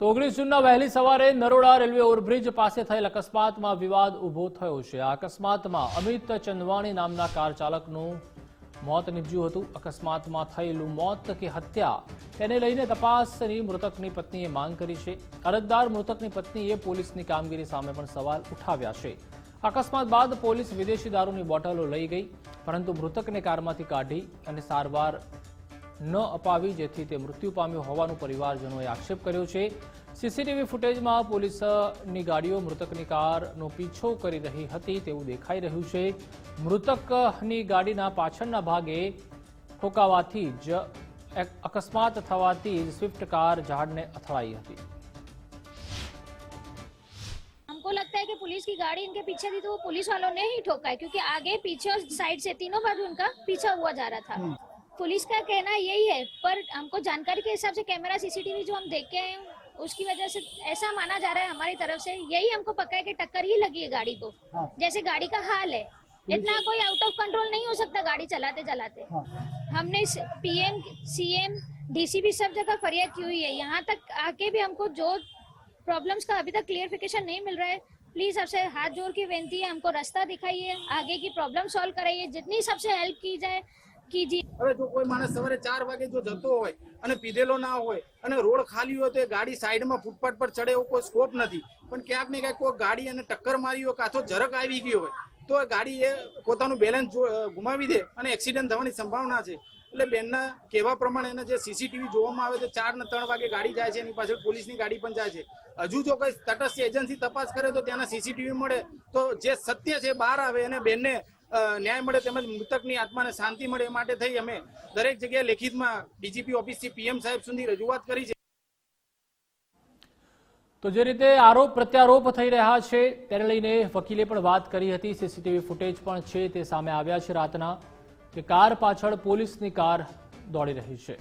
તો ઓગણીસ જૂનના વહેલી સવારે નરોડા રેલવે ઓવરબ્રિજ પાસે થયેલ અકસ્માતમાં વિવાદ ઊભો થયો છે. આ અકસ્માતમાં અમિત ચંદવાણી નામના કાર ચાલકનું મોત નીપજ્યું હતું. અકસ્માતમાં થયેલું મોત કે હત્યા તેને લઈને તપાસની મૃતકની પત્નીએ માંગ કરી છે. અરજદાર મૃતકની પત્નીએ પોલીસની કામગીરી સામે પણ સવાલ ઉઠાવ્યા છે. અકસ્માત બાદ પોલીસ વિદેશી દારૂની બોટલો લઈ ગઈ, પરંતુ મૃતકને કારમાંથી કાઢી અને સારવાર ન અપાવી જેથી તે મૃત્યુ પામ્યો હોવાનું પરિવારજનોએ આક્ષેપ કર્યો છે સીસીટીવી ફૂટેજમાં પોલીસની ગાડીઓ મૃતકની કારનો પીછો કરી રહી હતી તેવું દેખાઈ રહ્યું છે મૃતકની ગાડીના પાછળના ભાગે ઠોકાવાથી જ એક અકસ્માત થવાથી જ સ્વિફ્ટ કાર ઝાડને અથડાઈ હતી हमको लगता है कि पुलिस की गाड़ी इनके पीछे थी तो वो पुलिस वालों ने ही ठोका है क्योंकि आगे पीछे और साइड से तीनों बाजू उनका पीछा हुआ जा रहा था पुलिस का कहना यही है पर हमको जानकारी के हिसाब से कैमरा सीसीटीवी जो हम देख के आए हैं उसकी वजह से ऐसा माना जा रहा है हमारी तरफ़ से यही हमको पक्का है कि टक्कर ही लगी है गाड़ी को हाँ। जैसे गाड़ी का हाल है इतना कोई आउट ऑफ़ कंट्रोल नहीं हो सकता गाड़ी चलाते चलाते हाँ। हमने पीएम सीएम डीसीपी सब जगह फरियाद की हुई है यहाँ तक आके भी हमको जो प्रॉब्लम्स का अभी तक क्लियरिफिकेशन नहीं मिल रहा है प्लीज़ आपसे हाथ जोड़ के विनती है हमको रास्ता दिखाइए आगे की प्रॉब्लम सॉल्व कराइए जितनी सबसे हेल्प की जाए હવે જો કોઈ માણસ સવારે ચાર વાગે જો જતો હોય અને પીધેલો ના હોય અને રોડ ખાલી હોય તો એ ગાડી સાઈડમાં ફૂટપાથ પર ચડે એવો કોઈ સ્કોપ નથી. પણ ક્યાંક ને ક્યાંક કોઈ ગાડી એને ટક્કર મારી હોય કાં તો જરક આવી ગયો હોય, તો એ ગાડી એ પોતાનું બેલેન્સ ગુમાવી દે અને એક્સિડન્ટ થવાની સંભાવના છે. એટલે બેનના કહેવા પ્રમાણે એને જે સીસીટીવી જોવામાં આવે તો ચાર ને ત્રણ વાગે ગાડી જાય છે, એની પાછળ પોલીસની ગાડી પણ જાય છે. હજુ જો કોઈ તટસ્થ એજન્સી તપાસ કરે તો ત્યાંના સીસીટીવી મળે, તો જે સત્ય છે બહાર આવે અને બેનને ન્યાય મળે તેમજ મૃતકની આત્માને શાંતિ મળે એ માટે થઈ અમે દરેક જગ્યાએ લેખિતમાં ડીજીપી ઓફિસથી પીએમ સાહેબ સુધી રજૂઆત કરી છે. તો જે રીતે આરોપ પ્રત્યારોપ થઈ રહ્યા છે, તેને લઈને વકીલે પણ વાત કરી હતી. સીસીટીવી ફૂટેજ પણ છે, તે સામે આવ્યા છે રાતના કે કાર પાછળ પોલીસની કાર દોડી રહી છે.